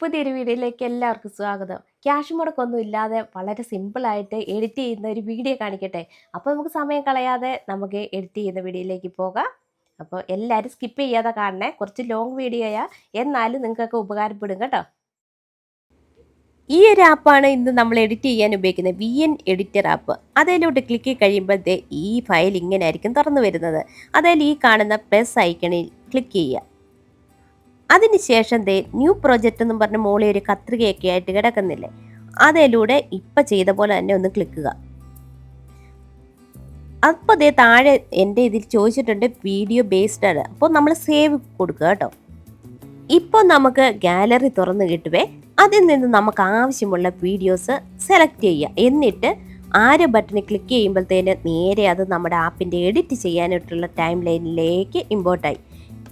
പുതിയൊരു വീഡിയോയിലേക്ക് എല്ലാവർക്കും സ്വാഗതം. ക്യാഷ് മുടക്കൊന്നും ഇല്ലാതെ വളരെ സിമ്പിളായിട്ട് എഡിറ്റ് ചെയ്യുന്ന ഒരു വീഡിയോ കാണിക്കട്ടെ. അപ്പോൾ നമുക്ക് സമയം കളയാതെ നമുക്ക് എഡിറ്റ് ചെയ്യുന്ന വീഡിയോയിലേക്ക് പോകാം. അപ്പോൾ എല്ലാവരും സ്കിപ്പ് ചെയ്യാതെ കാണണേ. കുറച്ച് ലോങ് വീഡിയോയാ എന്നാലും നിങ്ങൾക്കൊക്കെ ഉപകാരപ്പെടും കേട്ടോ. ഈ ഒരു ആപ്പാണ് ഇന്ന് നമ്മൾ എഡിറ്റ് ചെയ്യാൻ ഉപയോഗിക്കുന്നത് വി എൻ എഡിറ്റർ ആപ്പ് അതിലോട്ട് ക്ലിക്ക് കഴിയുമ്പോഴത്തെ ഈ ഫയൽ ഇങ്ങനെ ആയിരിക്കും തുറന്നു വരുന്നത്. അതിൽ ഈ കാണുന്ന പ്ലസ് ഐക്കണിൽ ക്ലിക്ക് ചെയ്യുക. അതിനുശേഷം ദേ ന്യൂ പ്രോജക്റ്റ് എന്നും പറഞ്ഞ മോളി ഒരു കത്രികയൊക്കെ ആയിട്ട് കിടക്കുന്നില്ലേ? അതിലൂടെ ഇപ്പം ചെയ്ത പോലെ തന്നെ ഒന്ന് ക്ലിക്കുക. അപ്പോൾ ദേ താഴെ എന്റെ ഇതിൽ ചോദിച്ചിട്ടുണ്ട് വീഡിയോ ബേസ്ഡ് ആണ്. അപ്പോൾ നമ്മൾ സേവ് കൊടുക്കുക കേട്ടോ. ഇപ്പോൾ നമുക്ക് ഗാലറി തുറന്ന് കിട്ടുവേ. അതിൽ നിന്ന് നമുക്ക് ആവശ്യമുള്ള വീഡിയോസ് സെലക്ട് ചെയ്യുക. എന്നിട്ട് ആര് ബട്ടണിൽ ക്ലിക്ക് ചെയ്യുമ്പോഴത്തേന് നേരെ അത് നമ്മുടെ ആപ്പിന്റെ എഡിറ്റ് ചെയ്യാനായിട്ടുള്ള ടൈം ലൈനിലേക്ക് ഇമ്പോർട്ടായി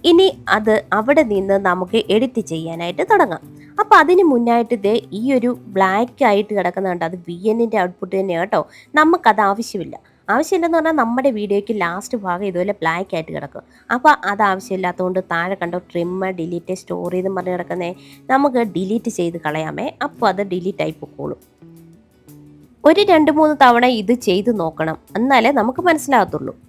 ഇനി അത് അവിടെ നിന്ന് നമുക്ക് എഡിറ്റ് ചെയ്യാനായിട്ട് തുടങ്ങാം. അപ്പോൾ അതിന് മുന്നായിട്ട് ഇത് ഈ ഒരു ബ്ലാക്ക് ആയിട്ട് കിടക്കുന്നുണ്ട് അത് വി എന്നിന്റെ ഔട്ട്പുട്ട് തന്നെയാണ് കേട്ടോ. നമുക്കത് ആവശ്യമില്ല. ആവശ്യമില്ലെന്ന് പറഞ്ഞാൽ നമ്മുടെ വീഡിയോയ്ക്ക് ലാസ്റ്റ് ഭാഗം ഇതുപോലെ ബ്ലാക്ക് ആയിട്ട് കിടക്കും. അപ്പോൾ അത് ആവശ്യമില്ലാത്തതുകൊണ്ട് താഴെ കണ്ടോ? ട്രിമ്മ് ഡിലീറ്റ് സ്റ്റോറി എന്ന് പറഞ്ഞ് കിടക്കുന്നേ. നമുക്ക് ഡിലീറ്റ് ചെയ്ത് കളയാമേ. അപ്പോൾ അത് ഡിലീറ്റ് ആയി പൊക്കോളും. ഒരു രണ്ട് മൂന്ന് തവണ ഇത് ചെയ്ത് നോക്കണം. എന്നാലേ നമുക്ക് മനസ്സിലാകത്തുള്ളൂ.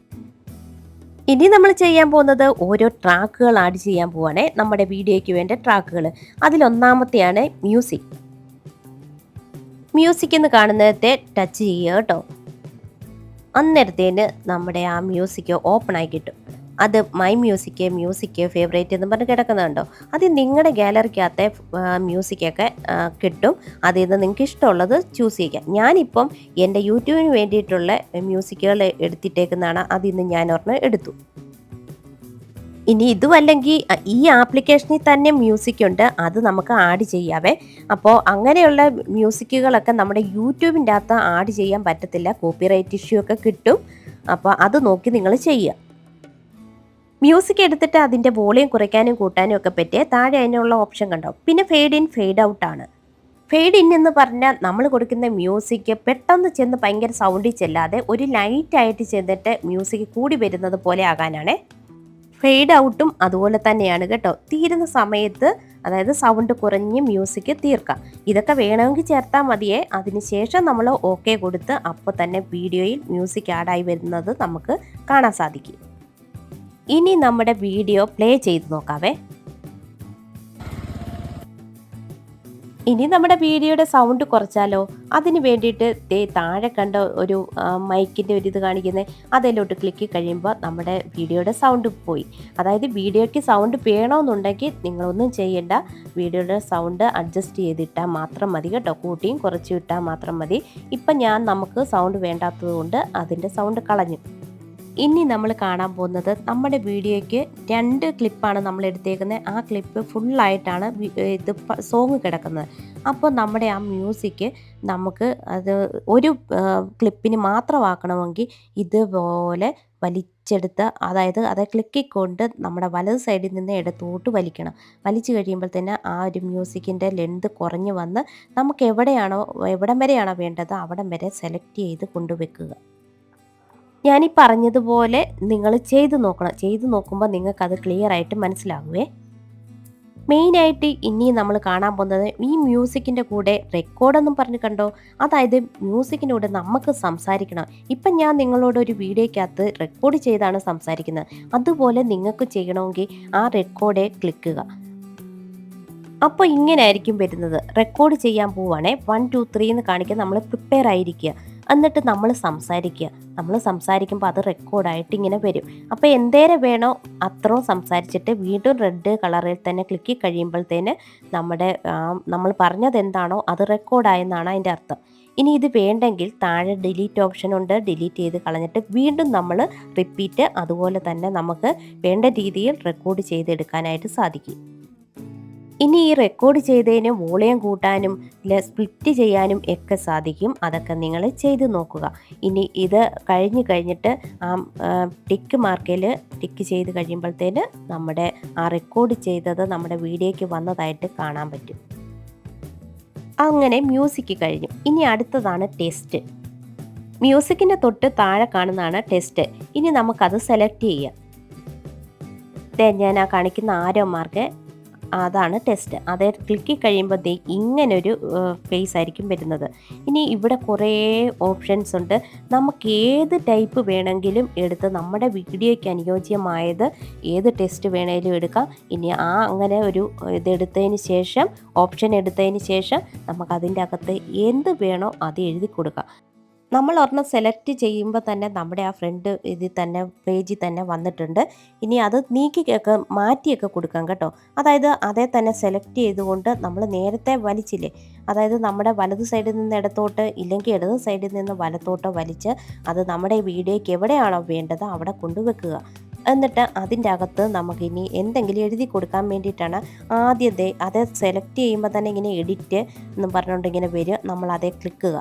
ഇനി നമ്മൾ ചെയ്യാൻ പോകുന്നത് ഓരോ ട്രാക്കുകൾ ആഡ് ചെയ്യാൻ പോവാണേ. നമ്മുടെ വീഡിയോയ്ക്ക് വേണ്ട ട്രാക്കുകൾ. അതിലൊന്നാമത്തെയാണ് മ്യൂസിക് മ്യൂസിക് എന്ന് കാണുന്നതത്തെ ടച്ച് ചെയ്യുക കേട്ടോ. അന്നേരത്തേന് നമ്മുടെ ആ മ്യൂസിക് ഓപ്പൺ ആയി കിട്ടും. അത് മൈ മ്യൂസിക് മ്യൂസിക് ഫേവറേറ്റ് എന്ന് പറഞ്ഞ് കിടക്കുന്നുണ്ടോ? അത് നിങ്ങളുടെ ഗാലറിക്കകത്തെ മ്യൂസിക്കൊക്കെ കിട്ടും. അതിൽ നിന്ന് നിങ്ങൾക്ക് ഇഷ്ടമുള്ളത് ചൂസ് ചെയ്യാം. ഞാനിപ്പം എന്റെ യൂട്യൂബിന് വേണ്ടിയിട്ടുള്ള മ്യൂസിക്കുകൾ എടുത്തിട്ടേക്കുന്നതാണ്. അതിന്ന് ഞാൻ ഒരെണ്ണം എടുത്തു. ഇനി ഇതുമല്ലെങ്കിൽ അല്ലെങ്കിൽ ഈ ആപ്ലിക്കേഷനിൽ തന്നെ മ്യൂസിക് ഉണ്ട്. അത് നമുക്ക് ആഡ് ചെയ്യാവേ. അപ്പോൾ അങ്ങനെയുള്ള മ്യൂസിക്കുകളൊക്കെ നമ്മുടെ യൂട്യൂബിന്റെ അകത്ത് ആഡ് ചെയ്യാൻ പറ്റത്തില്ല. കോപ്പിറൈറ്റ് ഇഷ്യൂ ഒക്കെ കിട്ടും. അപ്പോൾ അത് നോക്കി നിങ്ങൾ ചെയ്യുക. മ്യൂസിക് എടുത്തിട്ട് അതിന്റെ വോളിയം കുറയ്ക്കാനും കൂട്ടാനും ഒക്കെ പറ്റിയ താഴെ അതിനുള്ള ഓപ്ഷൻ കണ്ടോ? പിന്നെ ഫെയ്ഡ് ഇൻ ഫെയ്ഡ് ഔട്ട് ആണ്. ഫെയ്ഡ് ഇൻ എന്ന് പറഞ്ഞാൽ നമ്മൾ കൊടുക്കുന്ന മ്യൂസിക് പെട്ടെന്ന് ചെന്ന് ഭയങ്കര സൗണ്ടിൽ ചെല്ലാതെ ഒരു ലൈറ്റായിട്ട് ചെന്നിട്ട് മ്യൂസിക് കൂടി വരുന്നത് പോലെ ആകാനാണ്. ഫെയ്ഡ് ഔട്ടും അതുപോലെ തന്നെയാണ് കേട്ടോ. തീരുന്ന സമയത്ത് അതായത് സൗണ്ട് കുറഞ്ഞ് മ്യൂസിക് തീർക്കാം. ഇതൊക്കെ വേണമെങ്കിൽ ചേർത്താൽ മതിയേ. അതിനുശേഷം നമ്മൾ ഓക്കെ കൊടുത്ത് അപ്പോൾ തന്നെ വീഡിയോയിൽ മ്യൂസിക് ആഡായി വരുന്നത് നമുക്ക് കാണാൻ സാധിക്കും. ഇനി നമ്മുടെ വീഡിയോ പ്ലേ ചെയ്ത് നോക്കാവേ. ഇനി നമ്മുടെ വീഡിയോയുടെ സൗണ്ട് കുറച്ചാലോ? അതിന് വേണ്ടിയിട്ട് ദേ താഴെ കണ്ട ഒരു മൈക്കിന്റെ ഒരു ഇത് കാണിക്കുന്നത് അതിലോട്ട് ക്ലിക്ക് കഴിയുമ്പോൾ നമ്മുടെ വീഡിയോയുടെ സൗണ്ട് പോയി. അതായത് വീഡിയോയ്ക്ക് സൗണ്ട് വേണമെന്നുണ്ടെങ്കിൽ നിങ്ങളൊന്നും ചെയ്യേണ്ട. വീഡിയോയുടെ സൗണ്ട് അഡ്ജസ്റ്റ് ചെയ്തിട്ടാൽ മാത്രം മതി കേട്ടോ. കൂട്ടിയും കുറച്ചും ഇട്ടാൽ മാത്രം മതി. ഇപ്പം ഞാൻ നമുക്ക് സൗണ്ട് വേണ്ടാത്തത് കൊണ്ട് അതിന്റെ സൗണ്ട് കളഞ്ഞു. ഇനി നമ്മൾ കാണാൻ പോകുന്നത് നമ്മുടെ വീഡിയോയ്ക്ക് രണ്ട് ക്ലിപ്പാണ് നമ്മൾ എടുത്തേക്കുന്നത്. ആ ക്ലിപ്പ് ഫുള്ളായിട്ടാണ് ഇത് സോങ് കിടക്കുന്നത്. അപ്പോൾ നമ്മുടെ ആ മ്യൂസിക് നമുക്ക് അത് ഒരു ക്ലിപ്പിന് മാത്രമാക്കണമെങ്കിൽ ഇതുപോലെ വലിച്ചെടുത്ത് അതായത് അത് ക്ലിക്കിക്കൊണ്ട് നമ്മുടെ വലത് സൈഡിൽ നിന്ന് ഇടത്തോട്ട് വലിക്കണം. വലിച്ചു കഴിയുമ്പോൾ തന്നെ ആ ഒരു മ്യൂസിക്കിന്റെ ലെന്ത് കുറഞ്ഞു വന്ന് നമുക്ക് എവിടെയാണോ എവിടം വരെയാണോ വേണ്ടത് അവിടം വരെ സെലക്ട് ചെയ്ത് കൊണ്ടുവെക്കുക ഞാൻ ഈ പറഞ്ഞതുപോലെ നിങ്ങൾ ചെയ്ത് നോക്കണം. ചെയ്ത് നോക്കുമ്പോൾ നിങ്ങൾക്കത് ക്ലിയർ ആയിട്ട് മനസ്സിലാകുവേ. മെയിനായിട്ട് ഇനി നമ്മൾ കാണാൻ പോകുന്നത് ഈ മ്യൂസിക്കിന്റെ കൂടെ റെക്കോർഡെന്നും പറഞ്ഞു കണ്ടോ? അതായത് മ്യൂസിക്കിനൂടെ നമുക്ക് സംസാരിക്കണം. ഇപ്പം ഞാൻ നിങ്ങളോട് ഒരു വീഡിയോയ്ക്കകത്ത് റെക്കോർഡ് ചെയ്താണ് സംസാരിക്കുന്നത്. അതുപോലെ നിങ്ങൾക്ക് ചെയ്യണമെങ്കിൽ ആ റെക്കോർഡെ ക്ലിക്കുക അപ്പോൾ ഇങ്ങനെ ആയിരിക്കും വരുന്നത്. റെക്കോർഡ് ചെയ്യാൻ പോവുകയാണെ. വൺ ടു ത്രീ എന്ന് കാണിക്കാൻ നമ്മൾ പ്രിപ്പയർ ആയിരിക്കുക. എന്നിട്ട് നമ്മൾ സംസാരിക്കുക. നമ്മൾ സംസാരിക്കുമ്പോൾ അത് റെക്കോർഡായിട്ട് ഇങ്ങനെ വരും. അപ്പോൾ എന്തേരം വേണോ അത്രയും സംസാരിച്ചിട്ട് വീണ്ടും റെഡ് കളറിൽ തന്നെ ക്ലിക്ക് കഴിയുമ്പോഴത്തേന് നമ്മുടെ നമ്മൾ പറഞ്ഞത് എന്താണോ അത് റെക്കോർഡായെന്നാണ് അതിന്റെ അർത്ഥം. ഇനി ഇത് വേണ്ടെങ്കിൽ താഴെ ഡിലീറ്റ് ഓപ്ഷൻ ഉണ്ട്. ഡിലീറ്റ് ചെയ്ത് കളഞ്ഞിട്ട് വീണ്ടും നമ്മൾ റിപ്പീറ്റ് അതുപോലെ തന്നെ നമുക്ക് വേണ്ട രീതിയിൽ റെക്കോർഡ് ചെയ്തെടുക്കാനായിട്ട് സാധിക്കും. ഇനി ഈ റെക്കോർഡ് ചെയ്തതിന് വോളിയം കൂട്ടാനും സ്പ്ലിറ്റ് ചെയ്യാനും ഒക്കെ സാധിക്കും. അതൊക്കെ നിങ്ങൾ ചെയ്ത് നോക്കുക. ഇനി ഇത് കഴിഞ്ഞ് കഴിഞ്ഞിട്ട് ആ ടിക്ക് മാർക്കിൽ ടിക്ക് ചെയ്ത് കഴിയുമ്പോഴത്തേന് നമ്മുടെ ആ റെക്കോർഡ് ചെയ്തത് നമ്മുടെ വീഡിയോയ്ക്ക് വന്നതായിട്ട് കാണാൻ പറ്റും. അങ്ങനെ മ്യൂസിക് കഴിഞ്ഞു. ഇനി അടുത്തതാണ് ടെസ്റ്റ് മ്യൂസിക്കിന്റെ തൊട്ട് താഴെ കാണുന്നതാണ് ടെസ്റ്റ് ഇനി നമുക്കത് സെലക്ട് ചെയ്യാം. ഞാൻ ആ കാണിക്കുന്ന ആരോ മാർക്ക് അതാണ് ടെസ്റ്റ് അത് ക്ലിക്ക് കഴിയുമ്പോഴത്തേക്ക് ഇങ്ങനൊരു ഫേസ് ആയിരിക്കും വരുന്നത്. ഇനി ഇവിടെ കുറേ ഓപ്ഷൻസ് ഉണ്ട്. നമുക്ക് ഏത് ടൈപ്പ് വേണമെങ്കിലും എടുത്ത് നമ്മുടെ വീഡിയോയ്ക്ക് അനുയോജ്യമായത് ഏത് ടെസ്റ്റ് വേണേലും എടുക്കാം. ഇനി ആ അങ്ങനെ ഒരു ഇതെടുത്തതിന് ശേഷം ഓപ്ഷൻ എടുത്തതിന് ശേഷം നമുക്ക് അതിന്റെ അകത്ത് എന്ത് വേണോ അത് എഴുതി കൊടുക്കാം. നമ്മൾ ഒരെണ്ണം സെലക്ട് ചെയ്യുമ്പോൾ തന്നെ നമ്മുടെ ആ ഫ്രണ്ട് ഇതിൽ തന്നെ പേജിൽ തന്നെ വന്നിട്ടുണ്ട്. ഇനി അത് നീക്കിയൊക്കെ മാറ്റിയൊക്കെ കൊടുക്കാം കേട്ടോ. അതായത് അതേ തന്നെ സെലക്ട് ചെയ്തുകൊണ്ട് നമ്മൾ നേരത്തെ വലിച്ചില്ലേ? അതായത് നമ്മുടെ വലത് സൈഡിൽ നിന്ന് ഇടത്തോട്ട് ഇല്ലെങ്കിൽ ഇടത് സൈഡിൽ നിന്ന് വലത്തോട്ടോ വലിച്ച് അത് നമ്മുടെ വീഡിയോയ്ക്ക് എവിടെയാണോ വേണ്ടത് അവിടെ കൊണ്ടുവെക്കുക. എന്നിട്ട് അതിന്റെ അകത്ത് നമുക്കിനി എന്തെങ്കിലും എഴുതി കൊടുക്കാൻ വേണ്ടിയിട്ടാണ് ആദ്യത്തെ അത് സെലക്ട് ചെയ്യുമ്പോൾ തന്നെ ഇങ്ങനെ എഡിറ്റ് എന്ന് പറഞ്ഞുകൊണ്ട് ഇങ്ങനെ വരും നമ്മൾ അതേ ക്ലിക്കുക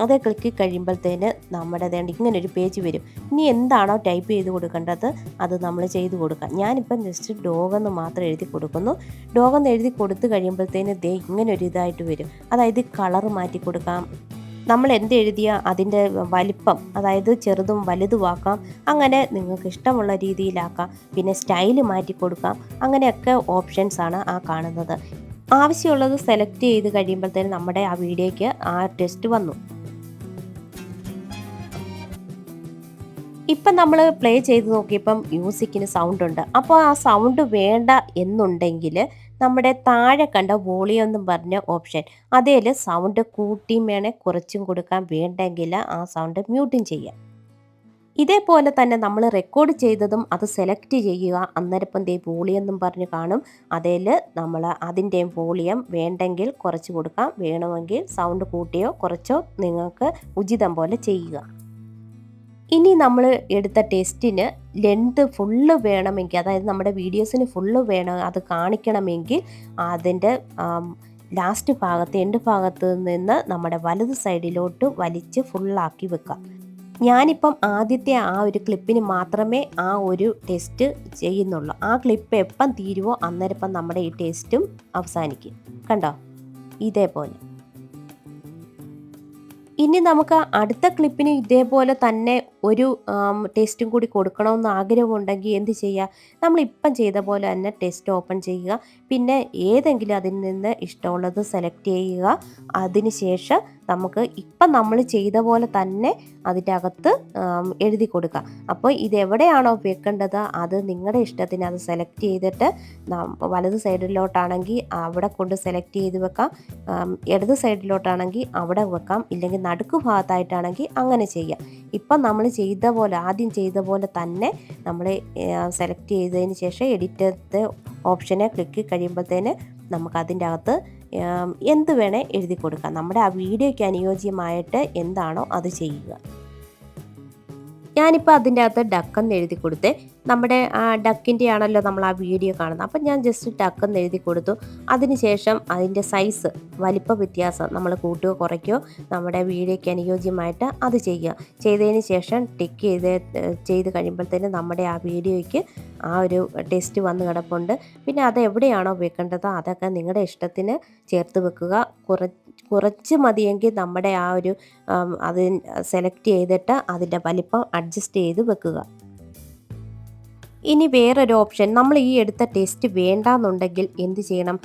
അതേ ക്ലിക്ക് കഴിയുമ്പോഴത്തേന് നമ്മുടെ വേണ്ട ഇങ്ങനെ ഒരു പേജ് വരും. ഇനി എന്താണോ ടൈപ്പ് ചെയ്ത് കൊടുക്കേണ്ടത് അത് നമ്മൾ ചെയ്ത് കൊടുക്കാം. ഞാനിപ്പം ജസ്റ്റ് ഡോഗെന്ന് മാത്രം എഴുതി കൊടുക്കുന്നു. ഡോഗെന്ന് എഴുതി കൊടുത്തു കഴിയുമ്പോഴത്തേന് ദേ ഇങ്ങനെ ഒരു ഇതായിട്ട് വരും. അതായത് കളർ മാറ്റി കൊടുക്കാം. നമ്മൾ എന്ത് എഴുതിയ അതിന്റെ വലിപ്പം അതായത് ചെറുതും വലുതുമാക്കാം. അങ്ങനെ നിങ്ങൾക്ക് ഇഷ്ടമുള്ള രീതിയിലാക്കാം. പിന്നെ സ്റ്റൈൽ മാറ്റി കൊടുക്കാം. അങ്ങനെയൊക്കെ ഓപ്ഷൻസ് ആണ് ആ കാണുന്നത്. ആവശ്യമുള്ളത് സെലക്ട് ചെയ്ത് കഴിയുമ്പോഴത്തേന് നമ്മുടെ ആ വീഡിയോയ്ക്ക് ആ ടെസ്റ്റ് വന്നു. ഇപ്പം നമ്മൾ പ്ലേ ചെയ്ത് നോക്കിയപ്പം മ്യൂസിക്കിന് സൗണ്ട് ഉണ്ട്. അപ്പോൾ ആ സൗണ്ട് വേണ്ട എന്നുണ്ടെങ്കിൽ നമ്മുടെ താഴെ കണ്ട വോളിയം എന്ന് പറഞ്ഞ ഓപ്ഷൻ അതേൽ സൗണ്ട് കൂട്ടിയും വേണേൽ കുറച്ചും കൊടുക്കാൻ വേണ്ടെങ്കിൽ ആ സൗണ്ട് മ്യൂട്ടും ചെയ്യാം. ഇതേപോലെ തന്നെ നമ്മൾ റെക്കോർഡ് ചെയ്തതും അത് സെലക്ട് ചെയ്യുക അന്നേരപ്പം ദേ വോളിയം എന്നും പറഞ്ഞ് കാണും. അതിൽ നമ്മൾ അതിന്റെയും വോളിയം വേണ്ടെങ്കിൽ കുറച്ച് കൊടുക്കാം വേണമെങ്കിൽ സൗണ്ട് കൂട്ടിയോ കുറച്ചോ നിങ്ങൾക്ക് ഉചിതം പോലെ ചെയ്യുക. ഇനി നമ്മൾ എടുത്ത ടെസ്റ്റിന് ലെങ്ത് ഫുള്ള് വേണമെങ്കിൽ അതായത് നമ്മുടെ വീഡിയോസിന് ഫുള്ള് വേണം അത് കാണിക്കണമെങ്കിൽ അതിന്റെ ലാസ്റ്റ് ഭാഗത്ത് എൻഡ് ഭാഗത്ത് നിന്ന് നമ്മുടെ വലത് സൈഡിലോട്ട് വലിച്ച് ഫുള്ളാക്കി വെക്കാം. ഞാനിപ്പം ആദ്യത്തെ ആ ഒരു ക്ലിപ്പിന് മാത്രമേ ആ ഒരു ടെസ്റ്റ് ചെയ്യുന്നുള്ളൂ. ആ ക്ലിപ്പ് എപ്പം തീരുവോ അന്നേരം നമ്മുടെ ഈ ടെസ്റ്റും അവസാനിക്കും. കണ്ടോ? ഇതേപോലെ. ഇനി നമുക്ക് അടുത്ത ക്ലിപ്പിന് ഇതേപോലെ തന്നെ ഒരു ടെസ്റ്റും കൂടി കൊടുക്കണമെന്ന് ആഗ്രഹമുണ്ടെങ്കിൽ എന്ത് ചെയ്യുക? നമ്മളിപ്പം ചെയ്ത പോലെ തന്നെ ടെസ്റ്റ് ഓപ്പൺ ചെയ്യുക. പിന്നെ ഏതെങ്കിലും അതിൽ നിന്ന് ഇഷ്ടമുള്ളത് സെലക്ട് ചെയ്യുക. അതിന് ശേഷം നമുക്ക് ഇപ്പം നമ്മൾ ചെയ്ത പോലെ തന്നെ അതിന്റെ അകത്ത് എഴുതി കൊടുക്കുക. അപ്പോൾ ഇതെവിടെയാണോ വെക്കേണ്ടത് അത് നിങ്ങളുടെ ഇഷ്ടത്തിന് അത് സെലക്ട് ചെയ്തിട്ട് വലത് സൈഡിലോട്ടാണെങ്കിൽ അവിടെ കൊണ്ട് സെലക്ട് ചെയ്ത് വെക്കാം. ഇടത് സൈഡിലോട്ടാണെങ്കിൽ അവിടെ വെക്കാം. ഇല്ലെങ്കിൽ നടുക്ക് ഭാഗത്തായിട്ടാണെങ്കിൽ അങ്ങനെ ചെയ്യാം. ഇപ്പം നമ്മൾ ചെയ്ത പോലെ ആദ്യം ചെയ്ത പോലെ തന്നെ നമ്മൾ സെലക്ട് ചെയ്തതിന് ശേഷം എഡിറ്റത്തെ ഓപ്ഷനെ ക്ലിക്ക് കഴിയുമ്പോഴത്തേന് നമുക്ക് അതിന്റെ അകത്ത് എന്ത് വേണേൽ എഴുതി കൊടുക്കാം. നമ്മുടെ ആ വീഡിയോയ്ക്ക് അനുയോജ്യമായിട്ട് എന്താണോ അത് ചെയ്യുക. ഞാനിപ്പോൾ അതിന്റെ അകത്ത് ഡക്കെന്ന് എഴുതി കൊടുത്ത് നമ്മുടെ ഡക്കിന്റെ ആണല്ലോ നമ്മൾ ആ വീഡിയോ കാണുന്നത്. അപ്പം ഞാൻ ജസ്റ്റ് ഡക്കെന്ന് എഴുതി കൊടുത്തു. അതിനുശേഷം അതിന്റെ സൈസ് വലിപ്പ വ്യത്യാസം നമ്മൾ കൂട്ടുകയോ കുറയ്ക്കുകയോ നമ്മുടെ വീഡിയോയ്ക്ക് അനുയോജ്യമായിട്ട് അത് ചെയ്യുക. ചെയ്തതിന് ശേഷം ടിക്ക് ചെയ്ത് ചെയ്ത് കഴിയുമ്പോഴത്തേന് നമ്മുടെ ആ വീഡിയോയ്ക്ക് ആ ഒരു ടെസ്റ്റ് വന്ന് കിടപ്പുണ്ട്. പിന്നെ അത് എവിടെയാണോ വെക്കേണ്ടത് അതൊക്കെ നിങ്ങളുടെ ഇഷ്ടത്തിന് ചേർത്ത് വെക്കുക. കുറച്ച് കുറച്ച് മതിയെങ്കിൽ നമ്മുടെ ആ ഒരു അത് സെലക്ട് ചെയ്തിട്ട് അതിന്റെ വലിപ്പം അഡ്ജസ്റ്റ് ചെയ്ത് വെക്കുക. ഇനി വേറൊരു ഓപ്ഷൻ നമ്മൾ ഈ എടുത്ത ടെസ്റ്റ് വേണ്ടാന്നുണ്ടെങ്കിൽ എന്ത് ചെയ്യണം?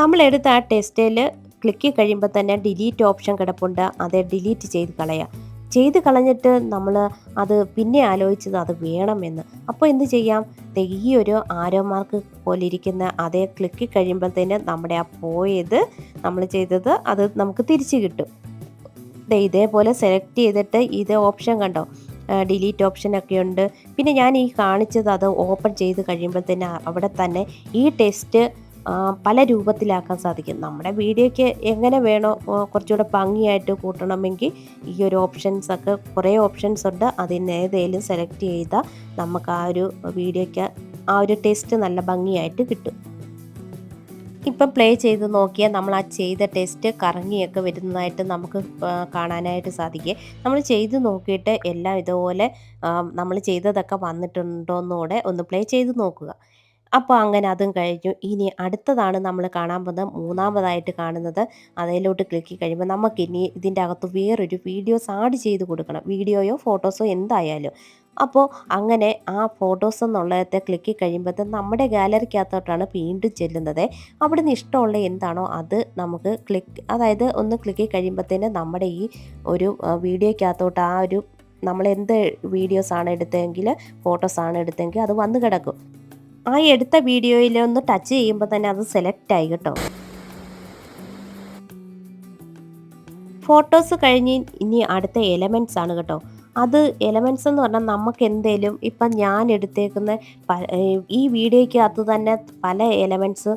നമ്മൾ എടുത്ത ആ ടെസ്റ്റിൽ ക്ലിക്ക് കഴിയുമ്പോൾ തന്നെ ഡിലീറ്റ് ഓപ്ഷൻ കിടപ്പുണ്ട് അത് ഡിലീറ്റ് ചെയ്ത് കളയാം. ചെയ്ത് കളഞ്ഞിട്ട് നമ്മൾ അത് പിന്നെ ആലോചിച്ചത് അത് വേണമെന്ന്. അപ്പോൾ എന്ത് ചെയ്യാം? ഈ ഒരു ആരോ മാർക്ക് പോലെ ഇരിക്കുന്ന അതേ ക്ലിക്ക് കഴിയുമ്പോഴത്തേന് നമ്മുടെ ആ പോയത് നമ്മൾ ചെയ്തത് അത് നമുക്ക് തിരിച്ചു കിട്ടും. ഇതേപോലെ സെലക്ട് ചെയ്തിട്ട് ഇത് ഓപ്ഷൻ കണ്ടോ? ഡിലീറ്റ് ഓപ്ഷനൊക്കെ ഉണ്ട്. പിന്നെ ഞാൻ ഈ കാണിച്ചത് അത് ഓപ്പൺ ചെയ്ത് കഴിയുമ്പോൾ തന്നെ അവിടെ തന്നെ ഈ ടെസ്റ്റ് പല രൂപത്തിലാക്കാൻ സാധിക്കും. നമ്മുടെ വീഡിയോയ്ക്ക് എങ്ങനെ വേണോ കുറച്ചുകൂടെ ഭംഗിയായിട്ട് കൂട്ടണമെങ്കിൽ ഈ ഒരു ഓപ്ഷൻസ് ഒക്കെ കുറേ ഓപ്ഷൻസ് ഉണ്ട്. അതിന് ഏതേലും സെലക്ട് ചെയ്താൽ നമുക്ക് ആ ഒരു വീഡിയോയ്ക്ക് ആ ഒരു ടേസ്റ്റ് നല്ല ഭംഗിയായിട്ട് കിട്ടും. ഇപ്പം പ്ലേ ചെയ്ത് നോക്കിയാൽ നമ്മൾ ആ ചെയ്ത ടെസ്റ്റ് കറങ്ങിയൊക്കെ വരുന്നതായിട്ട് നമുക്ക് കാണാനായിട്ട് സാധിക്കുക നമ്മൾ ചെയ്ത് നോക്കിയിട്ട് എല്ലാം ഇതുപോലെ നമ്മൾ ചെയ്തതൊക്കെ വന്നിട്ടുണ്ടോയെന്നൂടെ ഒന്ന് പ്ലേ ചെയ്ത് നോക്കുക. അപ്പോൾ അങ്ങനെ അതും കഴിഞ്ഞു. ഇനി അടുത്തതാണ് നമ്മൾ കാണാൻ പോകുന്നത് മൂന്നാമതായിട്ട് കാണുന്നത് അതിലോട്ട് ക്ലിക്ക് കഴിയുമ്പോൾ നമുക്കിനി ഇതിന്റെ അകത്ത് വേറൊരു വീഡിയോസ് ആഡ് ചെയ്ത് കൊടുക്കണം. വീഡിയോയോ ഫോട്ടോസോ എന്തായാലും. അപ്പോൾ അങ്ങനെ ആ ഫോട്ടോസ് എന്നുള്ളത്തെ ക്ലിക്ക് കഴിയുമ്പോൾ നമ്മുടെ ഗാലറിക്കകത്തോട്ടാണ് വീണ്ടും ചെല്ലുന്നത്. അവിടെ നിന്ന് ഇഷ്ടമുള്ള എന്താണോ അത് നമുക്ക് ക്ലിക്ക് അതായത് ഒന്ന് ക്ലിക്ക് കഴിയുമ്പോഴത്തേന് നമ്മുടെ ഈ ഒരു വീഡിയോയ്ക്കകത്തോട്ട് ആ ഒരു നമ്മൾ എന്ത് വീഡിയോസാണ് എടുത്തതെങ്കിൽ ഫോട്ടോസാണ് എടുത്തതെങ്കിൽ അത് വന്നു കിടക്കും. ആ എടുത്ത വീഡിയോയിൽ ഒന്ന് ടച്ച് ചെയ്യുമ്പോൾ തന്നെ അത് സെലക്ട് ആയി കേട്ടോ. ഫോട്ടോസ് കഴിഞ്ഞ് ഇനി അടുത്ത എലമെന്റ്സ് ആണ് കേട്ടോ. അത് എലമെൻസ് എന്ന് പറഞ്ഞാൽ നമുക്ക് എന്തേലും ഇപ്പം ഞാൻ എടുത്തേക്കുന്ന ഈ വീഡിയോയ്ക്ക് അത് തന്നെ പല എലമെൻസ്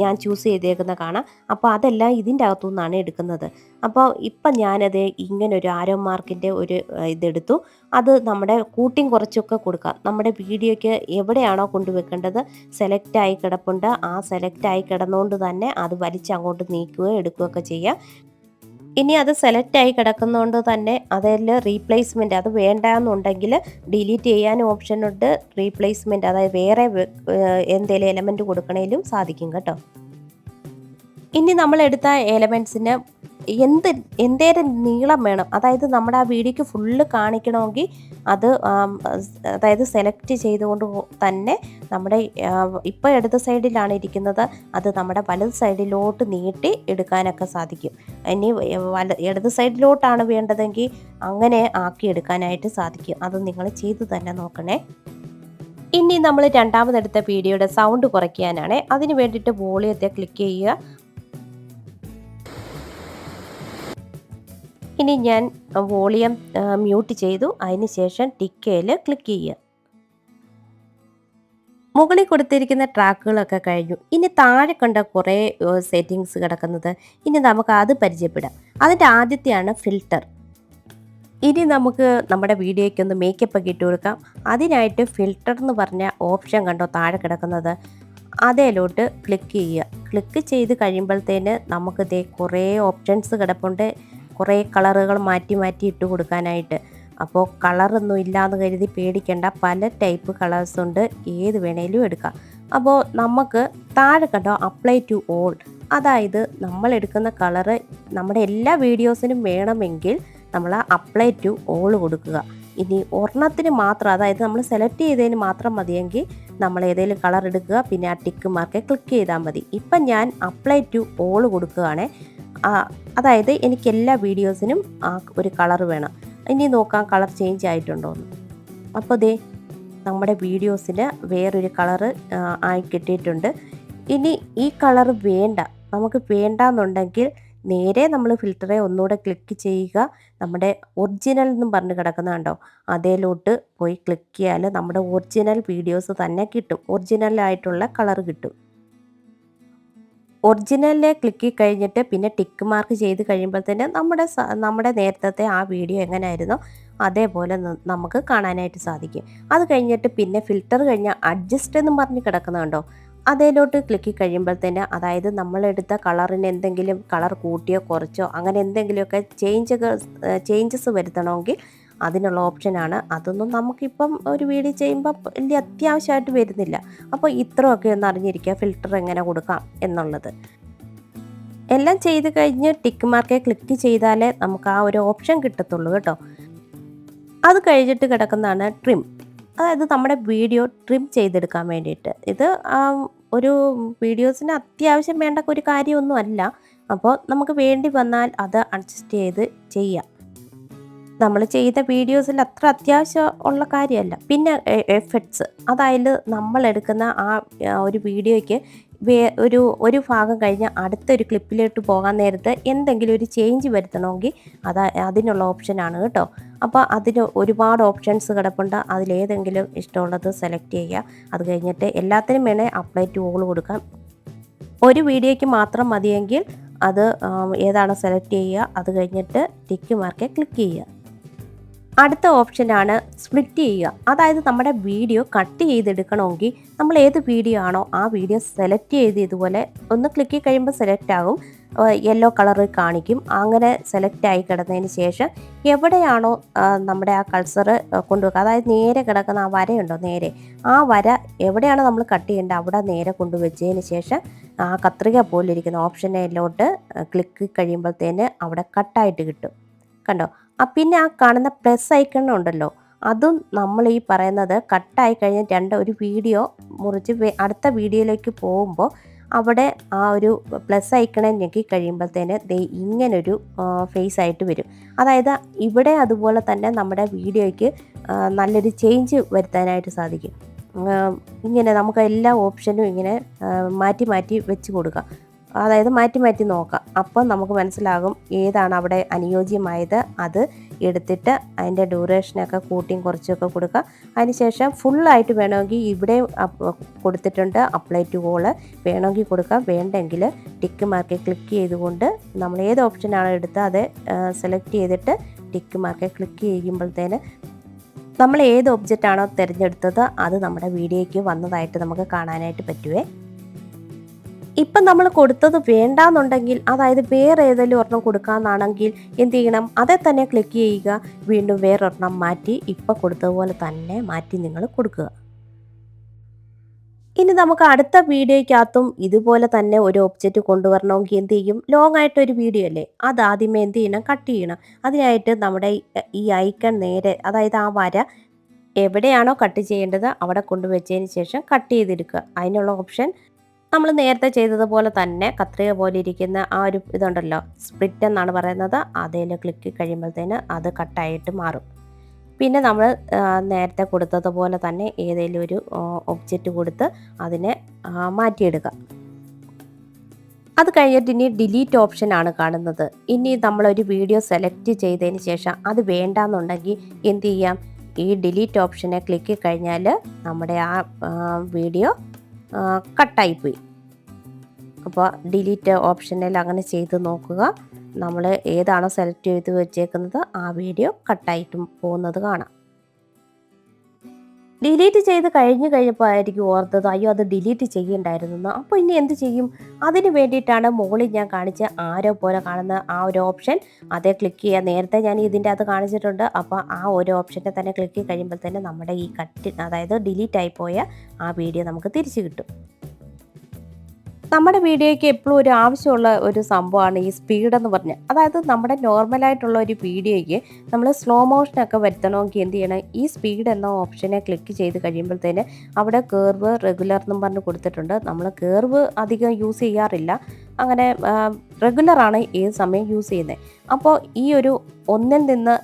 ഞാൻ ചൂസ് ചെയ്തേക്കുന്ന കാണാം. അപ്പോൾ അതെല്ലാം ഇതിന്റെ അകത്തു നിന്നാണ് എടുക്കുന്നത്. അപ്പോൾ ഇപ്പം ഞാനത് ഇങ്ങനെ ഒരു ആരോ മാർക്കിന്റെ ഒരു ഇതെടുത്തു. അത് നമ്മുടെ കൂട്ടിയും കുറച്ചൊക്കെ കൊടുക്കാം. നമ്മുടെ വീഡിയോയ്ക്ക് എവിടെയാണോ കൊണ്ടുവെക്കേണ്ടത് സെലക്ട് ആയി കിടപ്പുണ്ട്. ആ സെലക്ട് ആയി കിടന്നുകൊണ്ട് തന്നെ അത് വലിച്ചങ്ങോട്ട് നീക്കുകയോ എടുക്കുകയൊക്കെ ചെയ്യാം. ഇനി അത് സെലക്ട് ആയി കിടക്കുന്നതുകൊണ്ട് തന്നെ അതിൽ റീപ്ലേസ്മെന്റ് അത് വേണ്ട എന്നുണ്ടെങ്കിൽ ഡിലീറ്റ് ചെയ്യാൻ ഓപ്ഷൻ ഉണ്ട്. റീപ്ലേസ്മെന്റ് അതായത് വേറെ എന്തെങ്കിലും എലമെന്റ് കൊടുക്കണേലും സാധിക്കും കേട്ടോ. ഇനി നമ്മൾ എടുത്ത എലമെൻസിന് എന്ത് എന്തേരം നീളം വേണം? അതായത് നമ്മുടെ ആ വീഡിയോക്ക് ഫുള്ള് കാണിക്കണമെങ്കിൽ അത് അതായത് സെലക്ട് ചെയ്തുകൊണ്ട് തന്നെ നമ്മുടെ ഇപ്പോൾ ഇടത് സൈഡിലാണ് ഇരിക്കുന്നത്. അത് നമ്മുടെ വലത് സൈഡിലോട്ട് നീട്ടി എടുക്കാനൊക്കെ സാധിക്കും. ഇനി വല ഇടത് സൈഡിലോട്ടാണ് വേണ്ടതെങ്കിൽ അങ്ങനെ ആക്കി എടുക്കാനായിട്ട് സാധിക്കും. അത് നിങ്ങൾ ചെയ്തു തന്നെ നോക്കണേ. ഇനി നമ്മൾ രണ്ടാമതെടുത്ത വീഡിയോയുടെ സൗണ്ട് കുറയ്ക്കാനാണ്. അതിന് വേണ്ടിയിട്ട് വോളിയത്തെ ക്ലിക്ക് ചെയ്യുക. ഇനി ഞാൻ വോളിയം മ്യൂട്ട് ചെയ്തു. അതിന് ശേഷം ടിക്കയിൽ ക്ലിക്ക് ചെയ്യുക. മുകളിൽ കൊടുത്തിരിക്കുന്ന ട്രാക്കുകളൊക്കെ കഴിഞ്ഞു. ഇനി താഴെ കണ്ട കുറേ സെറ്റിങ്സ് കിടക്കുന്നത് ഇനി നമുക്ക് അത് പരിചയപ്പെടാം. അതിന്റെ ആദ്യത്തെയാണ് ഫിൽട്ടർ ഇനി നമുക്ക് നമ്മുടെ വീഡിയോയ്ക്ക് ഒന്ന് മേക്കപ്പ് ഒക്കെ ഇട്ട് കൊടുക്കാം. അതിനായിട്ട് ഫിൽട്ടർ എന്ന് പറഞ്ഞ ഓപ്ഷൻ കണ്ടോ താഴെ കിടക്കുന്നത്? അതേലോട്ട് ക്ലിക്ക് ചെയ്യുക. ക്ലിക്ക് ചെയ്ത് കഴിയുമ്പോഴത്തേന് നമുക്ക് ദേ കുറേ ഓപ്ഷൻസ് കിടപ്പുണ്ട്. കുറേ കളറുകൾ മാറ്റി മാറ്റി ഇട്ട് കൊടുക്കാനായിട്ട്. അപ്പോൾ കളറൊന്നും ഇല്ലാന്ന് കരുതി പേടിക്കേണ്ട. പല ടൈപ്പ് കളേഴ്സ് ഉണ്ട്. ഏത് വേണേലും എടുക്കാം. അപ്പോൾ നമുക്ക് താഴെ കണ്ടോ അപ്ലൈ ടു ഓൾ അതായത് നമ്മൾ എടുക്കുന്ന കളറ് നമ്മുടെ എല്ലാ വീഡിയോസിനും വേണമെങ്കിൽ നമ്മൾ അപ്ലൈ ടു ഓൾ കൊടുക്കുക. ഇനി ഒരെണ്ണത്തിന് മാത്രം അതായത് നമ്മൾ സെലക്ട് ചെയ്തതിന് മാത്രം മതിയെങ്കിൽ നമ്മൾ ഏതെങ്കിലും കളർ എടുക്കുക. പിന്നെ ആ ടിക്ക് മാർക്ക് ക്ലിക്ക് ചെയ്താൽ മതി. ഇപ്പം ഞാൻ അപ്ലൈ ടു ഓൾ കൊടുക്കുകയാണേ. അതായത് എനിക്ക് എല്ലാ വീഡിയോസിനും ആ ഒരു കളർ വേണം. ഇനി നോക്കാം കളർ ചേഞ്ച് ആയിട്ടുണ്ടോ എന്ന് അപ്പോൾ ദേ നമ്മുടെ വീഡിയോസിന് വേറൊരു കളർ ആയി കിട്ടിയിട്ടുണ്ട്. ഇനി ഈ കളർ വേണ്ട. നമുക്ക് വേണ്ടാന്നുണ്ടെങ്കിൽ നേരെ നമ്മൾ ഫിൽറ്ററെ ഒന്നുകൂടെ ക്ലിക്ക് ചെയ്യുക. നമ്മുടെ ഒറിജിനൽ എന്നും പറഞ്ഞ് കിടക്കുന്ന അതേലോട്ട് പോയി ക്ലിക്ക് ചെയ്യാൽ നമ്മുടെ ഒറിജിനൽ വീഡിയോസ് തന്നെ കിട്ടും. ഒറിജിനലായിട്ടുള്ള കളർ കിട്ടും. ഒറിജിനലിലെ ക്ലിക്ക് കഴിഞ്ഞിട്ട് പിന്നെ ടിക്ക് മാർക്ക് ചെയ്ത് കഴിയുമ്പോൾ തന്നെ നമ്മുടെ നമ്മുടെ നേരത്തെ ആ വീഡിയോ എങ്ങനെയായിരുന്നോ അതേപോലെ നമുക്ക് കാണാനായിട്ട് സാധിക്കും. അത് കഴിഞ്ഞിട്ട് പിന്നെ ഫിൽറ്റർ കഴിഞ്ഞാൽ അഡ്ജസ്റ്റ് എന്ന് പറഞ്ഞ് കിടക്കുന്നുണ്ടോ? അതേലോട്ട് ക്ലിക്ക് കഴിയുമ്പോൾ തന്നെ അതായത് നമ്മളെടുത്ത കളറിന് എന്തെങ്കിലും കളർ കൂട്ടിയോ കുറച്ചോ അങ്ങനെ എന്തെങ്കിലുമൊക്കെ ചേഞ്ച് ചേഞ്ചസ് വരുത്തണമെങ്കിൽ അതിനുള്ള ഓപ്ഷനാണ്. അതൊന്നും നമുക്കിപ്പം ഒരു വീഡിയോ ചെയ്യുമ്പോൾ വലിയ അത്യാവശ്യമായിട്ട് വരുന്നില്ല. അപ്പോൾ ഇത്രയൊക്കെ ഒന്ന് അറിഞ്ഞിരിക്കുക ഫിൽറ്റർ എങ്ങനെ കൊടുക്കാം എന്നുള്ളത്. എല്ലാം ചെയ്ത് കഴിഞ്ഞ് ടിക്ക് മാർക്കെ ക്ലിക്ക് ചെയ്താലേ നമുക്ക് ആ ഒരു ഓപ്ഷൻ കിട്ടത്തുള്ളൂ കേട്ടോ. അത് കഴിഞ്ഞിട്ട് കിടക്കുന്നതാണ് ട്രിം. അതായത് നമ്മുടെ വീഡിയോ ട്രിം ചെയ്തെടുക്കാൻ വേണ്ടിയിട്ട്. ഇത് ഒരു വീഡിയോസിന് അത്യാവശ്യം വേണ്ട ഒരു കാര്യമൊന്നും അല്ല അപ്പോൾ നമുക്ക് വേണ്ടി വന്നാൽ അത് അഡ്ജസ്റ്റ് ചെയ്ത് ചെയ്യാം. നമ്മൾ ചെയ്ത വീഡിയോസിൽ അത്ര അത്യാവശ്യം ഉള്ള കാര്യമല്ല. പിന്നെ എഫക്ട്സ് അതായത് നമ്മൾ എടുക്കുന്ന ആ ഒരു വീഡിയോയ്ക്ക് വേ ഒരു ഒരു ഭാഗം കഴിഞ്ഞ് അടുത്തൊരു ക്ലിപ്പിലോട്ട് പോകാൻ നേരത്ത് എന്തെങ്കിലും ഒരു ചേഞ്ച് വരുത്തണമെങ്കിൽ അത് അതിനുള്ള ഓപ്ഷനാണ് കേട്ടോ. അപ്പോൾ അതിന് ഒരുപാട് ഓപ്ഷൻസ് കിടപ്പുണ്ട്. അതിലേതെങ്കിലും ഇഷ്ടമുള്ളത് സെലക്ട് ചെയ്യുക. അത് കഴിഞ്ഞിട്ട് എല്ലാത്തിനും വേണേൽ അപ്ലൈ ടു ഓൾ കൊടുക്കാം. ഒരു വീഡിയോയ്ക്ക് മാത്രം മതിയെങ്കിൽ അത് ഏതാണ് സെലക്ട് ചെയ്യുക? അത് കഴിഞ്ഞിട്ട് ടിക്ക് മാർക്കെ ക്ലിക്ക് ചെയ്യുക. അടുത്ത ഓപ്ഷനാണ് സ്പ്ലിറ്റ് ചെയ്യുക. അതായത് നമ്മുടെ വീഡിയോ കട്ട് ചെയ്തെടുക്കണമെങ്കിൽ നമ്മൾ ഏത് വീഡിയോ ആണോ ആ വീഡിയോ സെലക്ട് ചെയ്ത് ഇതുപോലെ ഒന്ന് ക്ലിക്ക് കഴിയുമ്പോൾ സെലക്ട് ആകും. യെല്ലോ കളർ കാണിക്കും. അങ്ങനെ സെലക്ട് ആയി കിടന്നതിന് ശേഷം എവിടെയാണോ നമ്മുടെ ആ കൾസർ കൊണ്ടുവെക്കുക. അതായത് നേരെ കിടക്കുന്ന ആ വരയുണ്ടോ? നേരെ. ആ വര എവിടെയാണോ നമ്മൾ കട്ട് ചെയ്യേണ്ടത് അവിടെ നേരെ കൊണ്ടുവച്ചതിന് ശേഷം ആ കത്രിക പോലിരിക്കുന്ന ഓപ്ഷനിലോട്ട് ക്ലിക്ക് കഴിയുമ്പോഴത്തേന് അവിടെ കട്ടായിട്ട് കിട്ടും. കണ്ടോ? പിന്നെ ആ കാണുന്ന പ്ലസ് ഐക്കൺ ഉണ്ടല്ലോ. അതും നമ്മൾ ഈ പറയുന്നത് കട്ടായി കഴിഞ്ഞ രണ്ട് ഒരു വീഡിയോ മുറിച്ച് അടുത്ത വീഡിയോയിലേക്ക് പോകുമ്പോൾ അവിടെ ആ ഒരു പ്ലസ് ഐക്കണെ ഞെക്കി കഴിയുമ്പോഴത്തേന് ദേ ഇങ്ങനൊരു ഫേസ് ആയിട്ട് വരും. അതായത് ഇവിടെ അതുപോലെ തന്നെ നമ്മുടെ വീഡിയോയ്ക്ക് നല്ലൊരു ചേഞ്ച് വരുത്താനായിട്ട് സാധിക്കും. ഇങ്ങനെ നമുക്ക് എല്ലാ ഓപ്ഷനും ഇങ്ങനെ മാറ്റി മാറ്റി വെച്ച് കൊടുക്കാം. അതായത് മാറ്റി മാറ്റി നോക്കാം. അപ്പം നമുക്ക് മനസ്സിലാകും ഏതാണ് അവിടെ അനുയോജ്യമായത്. അത് എടുത്തിട്ട് അതിന്റെ ഡ്യൂറേഷനൊക്കെ കൂട്ടിയും കുറച്ചൊക്കെ കൊടുക്കുക. അതിനുശേഷം ഫുള്ളായിട്ട് വേണമെങ്കിൽ ഇവിടെ കൊടുത്തിട്ടുണ്ട്. അപ്ലൈ ടു ഓൾ വേണമെങ്കിൽ കൊടുക്കാം വേണ്ടെങ്കിൽ ടിക്ക് മാർക്ക് ക്ലിക്ക് ചെയ്തുകൊണ്ട് നമ്മൾ ഏത് ഓപ്ഷനാണ് എടുത്ത് അത് സെലക്ട് ചെയ്തിട്ട് ടിക്ക് മാർക്ക് ക്ലിക്ക് ചെയ്യുമ്പോഴത്തേന് നമ്മൾ ഏത് ഒബ്ജക്റ്റ് ആണോ തിരഞ്ഞെടുത്തത് അത് നമ്മുടെ വീഡിയോയ്ക്ക് വന്നതായിട്ട് നമുക്ക് കാണാനായിട്ട് പറ്റുവേ. ഇപ്പം നമ്മൾ കൊടുത്തത് വേണ്ടാന്നുണ്ടെങ്കിൽ അതായത് വേറെ ഏതെങ്കിലും ഒരെണ്ണം കൊടുക്കാമെന്നാണെങ്കിൽ എന്ത് ചെയ്യണം? അതേ തന്നെ ക്ലിക്ക് ചെയ്യുക. വീണ്ടും വേറൊരെണ്ണം മാറ്റി ഇപ്പം കൊടുത്തതുപോലെ തന്നെ മാറ്റി നിങ്ങൾ കൊടുക്കുക. ഇനി നമുക്ക് അടുത്ത വീഡിയോയ്ക്കകത്തും ഇതുപോലെ തന്നെ ഒരു ഒബ്ജക്റ്റ് കൊണ്ടുവരണമെങ്കിൽ എന്ത് ചെയ്യും? ലോങ് ആയിട്ടൊരു വീഡിയോ അല്ലേ? അത് ആദ്യമേ എന്ത് ചെയ്യണം? കട്ട് ചെയ്യണം. അതിനായിട്ട് നമ്മുടെ ഈ- ഐക്കൺ നേരെ അതായത് ആ വര എവിടെയാണോ കട്ട് ചെയ്യേണ്ടത് അവിടെ കൊണ്ടുവച്ചതിന് ശേഷം കട്ട് ചെയ്തെടുക്കുക. അതിനുള്ള ഓപ്ഷൻ നമ്മൾ നേരത്തെ ചെയ്തതുപോലെ തന്നെ കത്രിക പോലെ ഇരിക്കുന്ന ആ ഒരു ഇതുണ്ടല്ലോ സ്പ്ലിറ്റ് എന്നാണ് പറയുന്നത്. അതിൽ ക്ലിക്ക് കഴിയുമ്പോഴത്തേന് അത് കട്ടായിട്ട് മാറും. പിന്നെ നമ്മൾ നേരത്തെ കൊടുത്തതുപോലെ തന്നെ ഏതെങ്കിലും ഒരു ഒബ്ജക്റ്റ് കൊടുത്ത് അതിനെ മാറ്റിയെടുക്കുക അത് കഴിഞ്ഞിട്ട് ഇനി ഡിലീറ്റ് ഓപ്ഷൻ ആണ് കാണുന്നത്. ഇനി നമ്മളൊരു വീഡിയോ സെലക്ട് ചെയ്തതിന് ശേഷം അത് വേണ്ടാന്നുണ്ടെങ്കിൽ എന്ത് ചെയ്യാം? ഈ ഡിലീറ്റ് ഓപ്ഷനെ ക്ലിക്ക് കഴിഞ്ഞാൽ നമ്മുടെ ആ വീഡിയോ കട്ടായിപ്പോയി. അപ്പോൾ ഡിലീറ്റ് ഓപ്ഷനിൽ അങ്ങനെ ചെയ്ത് നോക്കുക. നമ്മൾ ഏതാണോ സെലക്ട് ചെയ്ത് വെച്ചേക്കുന്നത് ആ വീഡിയോ കട്ടായിട്ടും പോകുന്നത് കാണാം. ഡിലീറ്റ് ചെയ്ത് കഴിഞ്ഞു കഴിഞ്ഞപ്പോൾ ആയിരിക്കും ഓർത്തത് അയ്യോ അത് ഡിലീറ്റ് ചെയ്യണ്ടായിരുന്നു അപ്പോൾ ഇനി എന്ത് ചെയ്യും? അതിന് വേണ്ടിയിട്ടാണ് മുകളിൽ ഞാൻ കാണിച്ച ആരോ പോലെ കാണുന്ന ആ ഒരു ഓപ്ഷൻ. അതേ ക്ലിക്ക് ചെയ്യുക നേരത്തെ ഞാൻ ഇതിന്റെ അത് കാണിച്ചിട്ടുണ്ട്. അപ്പോൾ ആ ഒരു ഓപ്ഷനെ തന്നെ ക്ലിക്ക് ചെയ്ത് കഴിയുമ്പോൾ തന്നെ നമ്മുടെ ഈ കട്ട് അതായത് ഡിലീറ്റ് ആയിപ്പോയ ആ വീഡിയോ നമുക്ക് തിരിച്ചു കിട്ടും. നമ്മുടെ വീഡിയോയ്ക്ക് എപ്പോഴും ഒരു ആവശ്യമുള്ള ഒരു സംഭവമാണ് ഈ സ്പീഡ് എന്ന് പറഞ്ഞാൽ അതായത് നമ്മുടെ നോർമലായിട്ടുള്ള ഒരു വീഡിയോയ്ക്ക് നമ്മൾ സ്ലോ മോഷനൊക്കെ വരുത്തണമെങ്കിൽ എന്ത് ചെയ്യണം? ഈ സ്പീഡ് എന്ന ഓപ്ഷനെ ക്ലിക്ക് ചെയ്ത് കഴിയുമ്പോഴത്തേന് അവിടെ കേർവ് റെഗുലർ എന്നും പറഞ്ഞ് കൊടുത്തിട്ടുണ്ട്. നമ്മൾ കേർവ് അധികം യൂസ് ചെയ്യാറില്ല. അങ്ങനെ റെഗുലറാണ് ഏത് സമയം യൂസ് ചെയ്യുന്നത്. അപ്പോൾ ഈ ഒരു ഒന്നിൽ നിന്ന്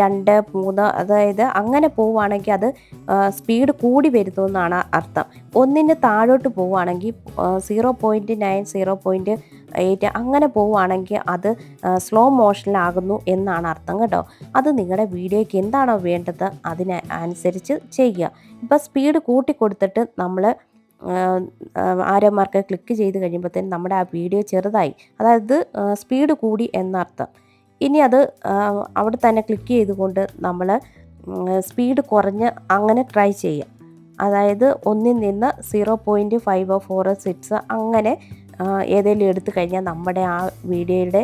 രണ്ട് മൂന്ന് അതായത് അങ്ങനെ പോവുകയാണെങ്കിൽ അത് സ്പീഡ് കൂടി വരുന്നു എന്നാണ് അർത്ഥം. ഒന്നിന് താഴോട്ട് പോവുകയാണെങ്കിൽ zero point nine zero point eight അങ്ങനെ പോവുകയാണെങ്കിൽ അത് സ്ലോ മോഷനിലാകുന്നു എന്നാണ് അർത്ഥം കേട്ടോ. അത് നിങ്ങളുടെ വീഡിയോയ്ക്ക് എന്താണോ വേണ്ടത് അതിന് അനുസരിച്ച് ചെയ്യുക. ഇപ്പോൾ സ്പീഡ് കൂട്ടി കൊടുത്തിട്ട് നമ്മൾ ആരോമാർക്ക് ക്ലിക്ക് ചെയ്ത് കഴിയുമ്പോഴത്തേനും നമ്മുടെ ആ വീഡിയോ ചെറുതായി. അതായത് സ്പീഡ് കൂടി എന്നർത്ഥം. ഇനി അത് അവിടെ തന്നെ ക്ലിക്ക് ചെയ്തുകൊണ്ട് നമ്മൾ സ്പീഡ് കുറഞ്ഞ് അങ്ങനെ ട്രൈ ചെയ്യാം. അതായത് ഒന്നിൽ നിന്ന് zero point five four six അങ്ങനെ ഏതെങ്കിലും എടുത്തു കഴിഞ്ഞാൽ നമ്മുടെ ആ വീഡിയോയുടെ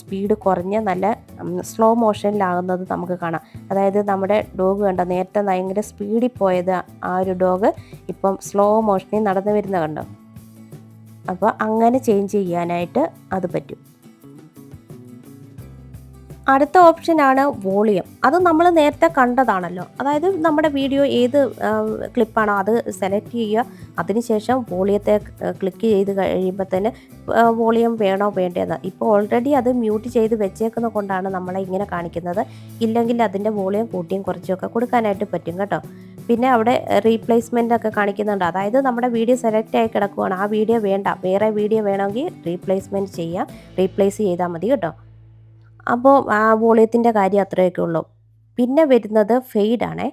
സ്പീഡ് കുറഞ്ഞ് നല്ല സ്ലോ മോഷനിലാകുന്നത് നമുക്ക് കാണാം. അതായത് നമ്മുടെ ഡോഗ് കണ്ടോ നേരത്തെ ഭയങ്കര സ്പീഡിൽ പോയത് ആ ഒരു ഡോഗ് ഇപ്പം സ്ലോ മോഷനിൽ നടന്നു വരുന്ന കണ്ടോ? അപ്പോൾ അങ്ങനെ ചേഞ്ച് ചെയ്യാനായിട്ട് അത് പറ്റും. അടുത്ത ഓപ്ഷനാണ് വോളിയം. അത് നമ്മൾ നേരത്തെ കണ്ടതാണല്ലോ. അതായത് നമ്മുടെ വീഡിയോ ഏത് ക്ലിപ്പാണോ അത് സെലക്ട് ചെയ്യുക. അതിനുശേഷം വോളിയത്തെ ക്ലിക്ക് ചെയ്ത് കഴിയുമ്പോൾ തന്നെ വോളിയം വേണോ വേണ്ടതെന്ന് ഇപ്പോൾ ഓൾറെഡി അത് മ്യൂട്ട് ചെയ്ത് വെച്ചേക്കുന്ന കൊണ്ടാണ് നമ്മളെ ഇങ്ങനെ കാണിക്കുന്നത്. ഇല്ലെങ്കിൽ അതിന്റെ വോളിയം കൂട്ടിയും കുറച്ചുമൊക്കെ കൊടുക്കാനായിട്ട് പറ്റും കേട്ടോ. പിന്നെ അവിടെ റീപ്ലേസ്മെന്റ് ഒക്കെ കാണിക്കുന്നുണ്ട്. അതായത് നമ്മുടെ വീഡിയോ സെലക്ട് ആയി കിടക്കുവാണ്. ആ വീഡിയോ വേണ്ട. വേറെ വീഡിയോ വേണമെങ്കിൽ റീപ്ലേസ്മെന്റ് ചെയ്യാം. റീപ്ലേസ് ചെയ്താൽ മതി കേട്ടോ. അപ്പോൾ ആ വോളിയത്തിന്റെ കാര്യം അത്രയൊക്കെ ഉള്ളൂ. പിന്നെ വരുന്നത് ഫെയ്ഡാണേ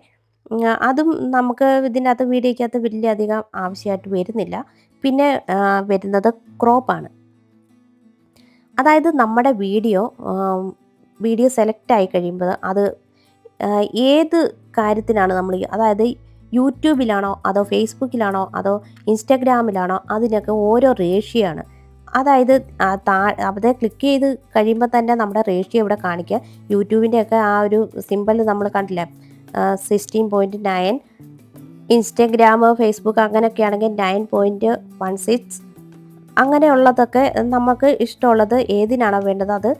അതും നമുക്ക് ഇതിനകത്ത് വീഡിയോയ്ക്കകത്ത് വലിയ അധികം ആവശ്യമായിട്ട് വരുന്നില്ല. പിന്നെ വരുന്നത് ക്രോപ്പാണ് അതായത് നമ്മുടെ വീഡിയോ വീഡിയോ സെലക്ട് ആയി കഴിയുമ്പോൾ അത് ഏത് കാര്യത്തിനാണ് നമ്മൾ അതായത് യൂട്യൂബിലാണോ അതോ ഫേസ്ബുക്കിലാണോ അതോ ഇൻസ്റ്റാഗ്രാമിലാണോ അതിനൊക്കെ ഓരോ റേഷ്യോ ആണ്. അതായത് താ അവിടെ ക്ലിക്ക് ചെയ്ത് കഴിയുമ്പോൾ തന്നെ നമ്മുടെ റേഷ്യോ ഇവിടെ കാണിക്കുക. യൂട്യൂബിന്റെയൊക്കെ ആ ഒരു സിമ്പിൾ നമ്മൾ കണ്ടില്ലേ? Sixteen point nine Instagram Facebook അങ്ങനെയൊക്കെ ആണെങ്കിൽ നയൻ പോയിന്റ് വൺ സിക്സ് അങ്ങനെയുള്ളതൊക്കെ നമുക്ക് ഇഷ്ടമുള്ളത് ഏതിനാണോ വേണ്ടത് അത്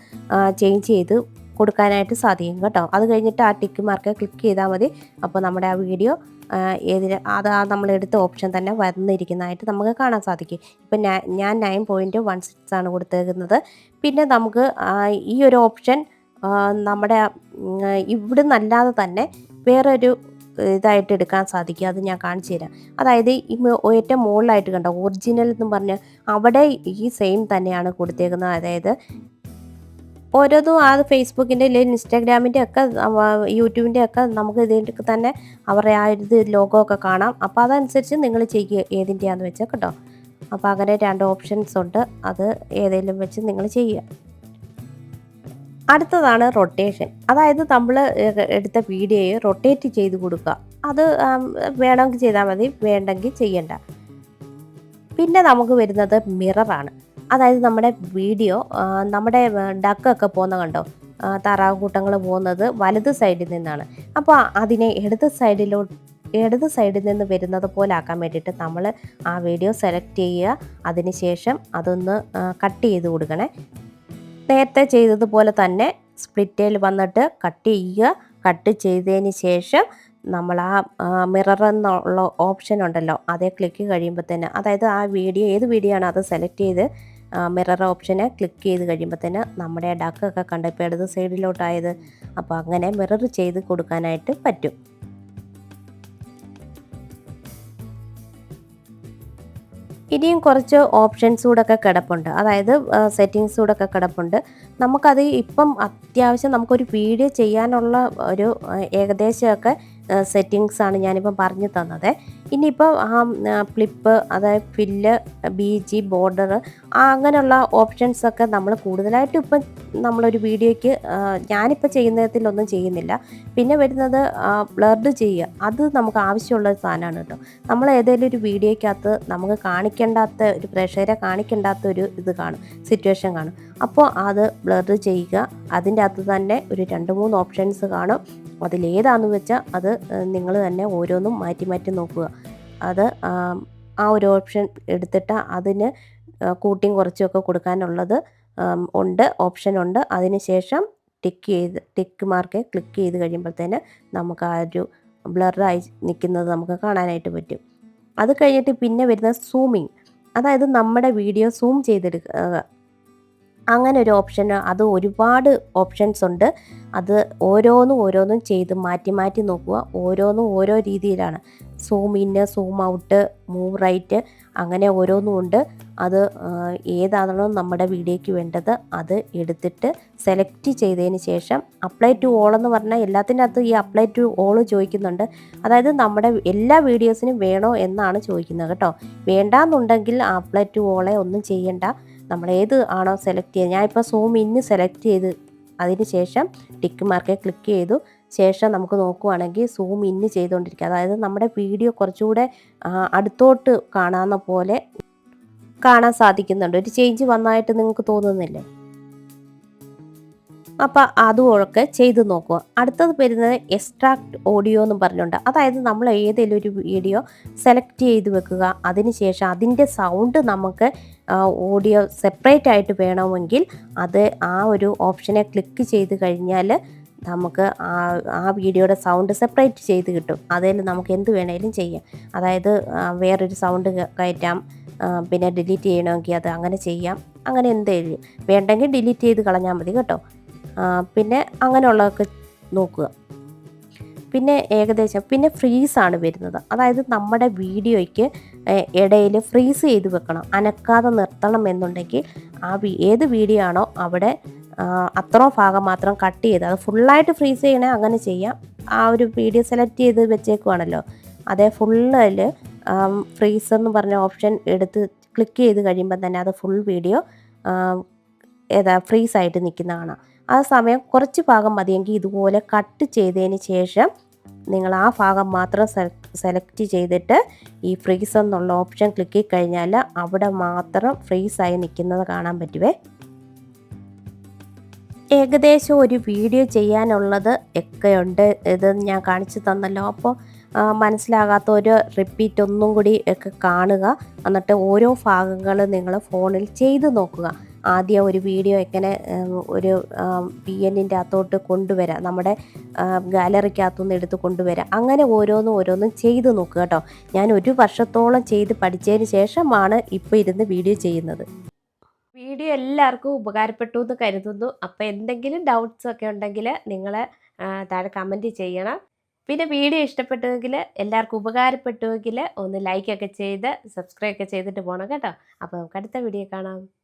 ചേഞ്ച് ചെയ്ത് കൊടുക്കാനായിട്ട് സാധിക്കും കേട്ടോ. അത് കഴിഞ്ഞിട്ട് ആ ടിക്ക് മാർക്ക് ക്ലിക്ക് ചെയ്താൽ മതി. അപ്പോൾ നമ്മുടെ ആ വീഡിയോ ഏതിന് അത് ആ നമ്മൾ എടുത്ത ഓപ്ഷൻ തന്നെ വന്നിരിക്കുന്നതായിട്ട് നമുക്ക് കാണാൻ സാധിക്കും. ഇപ്പം ഞാൻ നയൻ പോയിന്റ് വൺ സിക്സ് ആണ് കൊടുത്തേക്കുന്നത്. പിന്നെ നമുക്ക് ഈ ഒരു ഓപ്ഷൻ നമ്മുടെ ഇവിടെ നിന്നല്ലാതെ തന്നെ വേറൊരു ഇതായിട്ട് എടുക്കാൻ സാധിക്കും. അത് ഞാൻ കാണിച്ചു തരാം. അതായത് ഈ ഏറ്റവും മുകളിലായിട്ട് കണ്ടോ ഒറിജിനൽ എന്ന് പറഞ്ഞ് അവിടെ ഈ സെയിം തന്നെയാണ് കൊടുത്തേക്കുന്നത്. അതായത് ഓരോന്നും ആ ഫേസ്ബുക്കിന്റെ അല്ലെങ്കിൽ ഇൻസ്റ്റാഗ്രാമിന്റെ ഒക്കെ യൂട്യൂബിന്റെ ഒക്കെ നമുക്ക് ഇതിന്റെ തന്നെ അവരുടെ ആ ഇത് ലോഗോ ഒക്കെ കാണാം. അപ്പോൾ അതനുസരിച്ച് നിങ്ങൾ ചെയ്യുക ഏതിന്റെയാന്ന് വെച്ചാൽ കേട്ടോ. അപ്പോൾ അങ്ങനെ രണ്ട് ഓപ്ഷൻസ് ഉണ്ട്. അത് ഏതെങ്കിലും വെച്ച് നിങ്ങൾ ചെയ്യുക. അടുത്തതാണ് റൊട്ടേഷൻ അതായത് നമ്മൾ എടുത്ത വീഡിയോയെ റൊട്ടേറ്റ് ചെയ്ത് കൊടുക്കുക. അത് വേണമെങ്കിൽ ചെയ്താൽ മതി. വേണ്ടെങ്കിൽ ചെയ്യണ്ട. പിന്നെ നമുക്ക് വരുന്നത് മിററാണ് അതായത് നമ്മുടെ വീഡിയോ നമ്മുടെ ഡക്കൊക്കെ പോകുന്ന കണ്ടോ? താറാവ് കൂട്ടങ്ങൾ പോകുന്നത് വലത് സൈഡിൽ നിന്നാണ്. അപ്പോൾ അതിനെ ഇടത് സൈഡിലോ ഇടത് സൈഡിൽ നിന്ന് വരുന്നത് പോലെ ആക്കാൻ വേണ്ടിയിട്ട് നമ്മൾ ആ വീഡിയോ സെലക്ട് ചെയ്യുക. അതിനുശേഷം അതൊന്ന് കട്ട് ചെയ്ത് കൊടുക്കണേ. നേരത്തെ ചെയ്തതുപോലെ തന്നെ സ്പ്ലിറ്റയിൽ വന്നിട്ട് കട്ട് ചെയ്യുക. കട്ട് ചെയ്തതിന് ശേഷം നമ്മൾ ആ മിറർ എന്നുള്ള ഓപ്ഷൻ ഉണ്ടല്ലോ അതേ ക്ലിക്ക് കഴിയുമ്പോൾ തന്നെ അതായത് ആ വീഡിയോ ഏത് വീഡിയോ ആണ് അത് സെലക്ട് ചെയ്ത് മിറർ ഓപ്ഷനെ ക്ലിക്ക് ചെയ്ത് കഴിയുമ്പോൾ തന്നെ നമ്മുടെ ഡക്കൊക്കെ കണ്ടപ്പോൾ ഇടത് സൈഡിലോട്ടായത് അപ്പോൾ അങ്ങനെ മിറർ ചെയ്ത് കൊടുക്കാനായിട്ട് പറ്റും. ഇനിയും കുറച്ച് ഓപ്ഷൻസ് കൂടെ ഒക്കെ കിടപ്പുണ്ട്. അതായത് സെറ്റിങ്സ് കൂടെ ഒക്കെ കിടപ്പുണ്ട്. നമുക്കത് ഇപ്പം അത്യാവശ്യം നമുക്കൊരു വീഡിയോ ചെയ്യാനുള്ള ഒരു ഏകദേശമൊക്കെ സെറ്റിങ്സാണ് ഞാനിപ്പം പറഞ്ഞു തന്നത്. ഇനിയിപ്പോൾ ആ ഫ്ലിപ്പ് അതായത് ഫില്ല് ബി ജി ബോർഡർ അങ്ങനെയുള്ള ഓപ്ഷൻസ് ഒക്കെ നമ്മൾ കൂടുതലായിട്ടും ഇപ്പം നമ്മളൊരു വീഡിയോയ്ക്ക് ഞാനിപ്പോൾ ചെയ്യുന്നതിലൊന്നും ചെയ്യുന്നില്ല. പിന്നെ വരുന്നത് ബ്ലർഡ് ചെയ്യുക. അത് നമുക്ക് ആവശ്യമുള്ള ഒരു സാധനമാണ് കേട്ടോ. നമ്മൾ ഏതെങ്കിലും ഒരു വീഡിയോയ്ക്കകത്ത് നമുക്ക് കാണിക്കേണ്ടാത്ത ഒരു പ്രേക്ഷകരെ കാണിക്കേണ്ടാത്ത ഒരു ഇത് കാണും സിറ്റുവേഷൻ കാണും. അപ്പോൾ അത് ബ്ലർ ചെയ്യുക. അതിന്റെ അകത്ത് തന്നെ ഒരു രണ്ട് മൂന്ന് ഓപ്ഷൻസ് കാണും. അതിലേതാന്ന് വെച്ചാൽ അത് നിങ്ങൾ തന്നെ ഓരോന്നും മാറ്റി മാറ്റി നോക്കുക. അത് ആ ഒരു ഓപ്ഷൻ എടുത്തിട്ട് അതിന് കൂട്ടിയും കുറച്ചുമൊക്കെ കൊടുക്കാനുള്ളത് ഉണ്ട് ഓപ്ഷൻ ഉണ്ട്. അതിന് ശേഷം ടിക്ക് ചെയ്ത് ടിക്ക് മാർക്ക് ക്ലിക്ക് ചെയ്ത് കഴിയുമ്പോഴത്തേന് നമുക്ക് ആ ഒരു ബ്ലറായി നിൽക്കുന്നത് നമുക്ക് കാണാനായിട്ട് പറ്റും. അത് കഴിഞ്ഞിട്ട് പിന്നെ വരുന്ന സൂമിങ്. അതായത് നമ്മുടെ വീഡിയോ സൂം ചെയ്തെടുക്കുക അങ്ങനെ ഒരു ഓപ്ഷൻ അത് ഒരുപാട് ഓപ്ഷൻസ് ഉണ്ട്. അത് ഓരോന്നും ഓരോന്നും ചെയ്ത് മാറ്റി മാറ്റി നോക്കുക. ഓരോന്നും ഓരോ രീതിയിലാണ്. സൂം ഇന്ന് സൂം ഔട്ട് മൂവ് റൈറ്റ് അങ്ങനെ ഓരോന്നും ഉണ്ട്. അത് ഏതാണോ നമ്മുടെ വീഡിയോയ്ക്ക് വേണ്ടത് അത് എടുത്തിട്ട് സെലക്ട് ചെയ്തതിന് ശേഷം അപ്ലൈ ടു ഓൾ എന്ന് പറഞ്ഞാൽ എല്ലാത്തിന്റെ അകത്ത് ഈ അപ്ലൈ ടു ഓൾ ചോദിക്കുന്നുണ്ട്. അതായത് നമ്മുടെ എല്ലാ വീഡിയോസിനും വേണോ എന്നാണ് ചോദിക്കുന്നത് കേട്ടോ. വേണ്ടാന്നുണ്ടെങ്കിൽ അപ്ലൈ ടു ഓളെ ഒന്നും ചെയ്യണ്ട. നമ്മൾ ഏത് ആണോ സെലക്ട് ചെയ്യുക ഞാനിപ്പോൾ സൂം ഇന്ന് സെലക്ട് ചെയ്ത് അതിന് ശേഷം ടിക്ക് മാർക്ക് ക്ലിക്ക് ചെയ്തു. ശേഷം നമുക്ക് നോക്കുവാണെങ്കിൽ സൂം ഇന്ന് ചെയ്തുകൊണ്ടിരിക്കുക. അതായത് നമ്മുടെ വീഡിയോ കുറച്ചുകൂടെ അടുത്തോട്ട് കാണാവുന്ന പോലെ കാണാൻ സാധിക്കുന്നുണ്ട്. ഒരു ചേഞ്ച് വന്നായിട്ട് നിങ്ങൾക്ക് തോന്നുന്നില്ലേ? അപ്പം അതുമൊക്കെ ചെയ്ത് നോക്കുക. അടുത്തത് വരുന്നത് എക്സ്ട്രാക്ട് ഓഡിയോ എന്ന് പറഞ്ഞുകൊണ്ട് അതായത് നമ്മൾ ഏതെങ്കിലും ഒരു വീഡിയോ സെലക്ട് ചെയ്ത് വെക്കുക. അതിനുശേഷം അതിന്റെ സൗണ്ട് നമുക്ക് ഓഡിയോ സെപ്പറേറ്റ് ആയിട്ട് വേണമെങ്കിൽ അത് ആ ഒരു ഓപ്ഷനെ ക്ലിക്ക് ചെയ്ത് കഴിഞ്ഞാൽ നമുക്ക് ആ ആ വീഡിയോയുടെ സൗണ്ട് സെപ്പറേറ്റ് ചെയ്ത് കിട്ടും. അതിൽ നമുക്ക് എന്ത് വേണേലും ചെയ്യാം. അതായത് വേറൊരു സൗണ്ട് കയറ്റാം. പിന്നെ ഡിലീറ്റ് ചെയ്യണമെങ്കിൽ അത് അങ്ങനെ ചെയ്യാം. അങ്ങനെ എന്തെങ്കിലും വേണ്ടെങ്കിൽ ഡിലീറ്റ് ചെയ്ത് കളഞ്ഞാൽ മതി കേട്ടോ. പിന്നെ അങ്ങനെയുള്ളതൊക്കെ നോക്കുക. പിന്നെ ഏകദേശം പിന്നെ ഫ്രീസാണ് വരുന്നത്. അതായത് നമ്മുടെ വീഡിയോയ്ക്ക് ഇടയിൽ ഫ്രീസ് ചെയ്ത് വെക്കണം. അനക്കാതെ നിർത്തണം എന്നുണ്ടെങ്കിൽ ആ ഏത് വീഡിയോ ആണോ അവിടെ അത്ര ഭാഗം മാത്രം കട്ട് ചെയ്ത് അത് ഫുള്ളായിട്ട് ഫ്രീസ് ചെയ്യണേ അങ്ങനെ ചെയ്യാം. ആ ഒരു വീഡിയോ സെലക്ട് ചെയ്ത് വെച്ചേക്കുവാണല്ലോ. അതേ ഫുള്ളിൽ ഫ്രീസ് എന്ന് പറഞ്ഞ ഓപ്ഷൻ എടുത്ത് ക്ലിക്ക് ചെയ്ത് കഴിയുമ്പോൾ തന്നെ അത് ഫുൾ വീഡിയോ ഏതാ ഫ്രീസായിട്ട് നിൽക്കുന്ന കാണാം. ആ സമയം കുറച്ച് ഭാഗം മതിയെങ്കിൽ ഇതുപോലെ കട്ട് ചെയ്തതിന് ശേഷം നിങ്ങൾ ആ ഭാഗം മാത്രം സെലക്ട് ചെയ്തിട്ട് ഈ ഫ്രീസ് എന്നുള്ള ഓപ്ഷൻ ക്ലിക്ക് ചെയ്ത് കഴിഞ്ഞാൽ അവിടെ മാത്രം ഫ്രീസായി നിൽക്കുന്നത് കാണാൻ പറ്റുവേ. ഏകദേശം ഒരു വീഡിയോ ചെയ്യാനുള്ളത് ഒക്കെയുണ്ട്. ഇത് ഞാൻ കാണിച്ചു തന്നല്ലോ. അപ്പോൾ മനസ്സിലാകാത്ത ഒരു റിപ്പീറ്റ് ഒന്നും കൂടി ഒക്കെ കാണുക. എന്നിട്ട് ഓരോ ഭാഗങ്ങൾ നിങ്ങൾ ഫോണിൽ ചെയ്ത് നോക്കുക. ആദ്യം ഒരു വീഡിയോ എങ്ങനെ ഒരു പി എന്നിന്റെ അകത്തോട്ട് കൊണ്ടുവരാം നമ്മുടെ ഗാലറിക്കകത്തുനിന്ന് എടുത്ത് കൊണ്ടുവരാം. അങ്ങനെ ഓരോന്നും ഓരോന്നും ചെയ്ത് നോക്കുക കേട്ടോ. ഞാൻ ഒരു വർഷത്തോളം ചെയ്ത് പഠിച്ചതിന് ശേഷമാണ് ഇപ്പോൾ ഇരുന്ന് വീഡിയോ ചെയ്യുന്നത്. വീഡിയോ എല്ലാവർക്കും ഉപകാരപ്പെട്ടു എന്ന് കരുതുന്നു. അപ്പോൾ എന്തെങ്കിലും ഡൗട്ട്സ് ഒക്കെ ഉണ്ടെങ്കിൽ നിങ്ങൾ താഴെ കമന്റ് ചെയ്യണം. പിന്നെ വീഡിയോ ഇഷ്ടപ്പെട്ടുവെങ്കിൽ എല്ലാവർക്കും ഉപകാരപ്പെട്ടുവെങ്കിൽ ഒന്ന് ലൈക്കൊക്കെ ചെയ്ത് സബ്സ്ക്രൈബ് ഒക്കെ ചെയ്തിട്ട് പോകണം കേട്ടോ. അപ്പോൾ നമുക്ക് അടുത്ത വീഡിയോ കാണാം.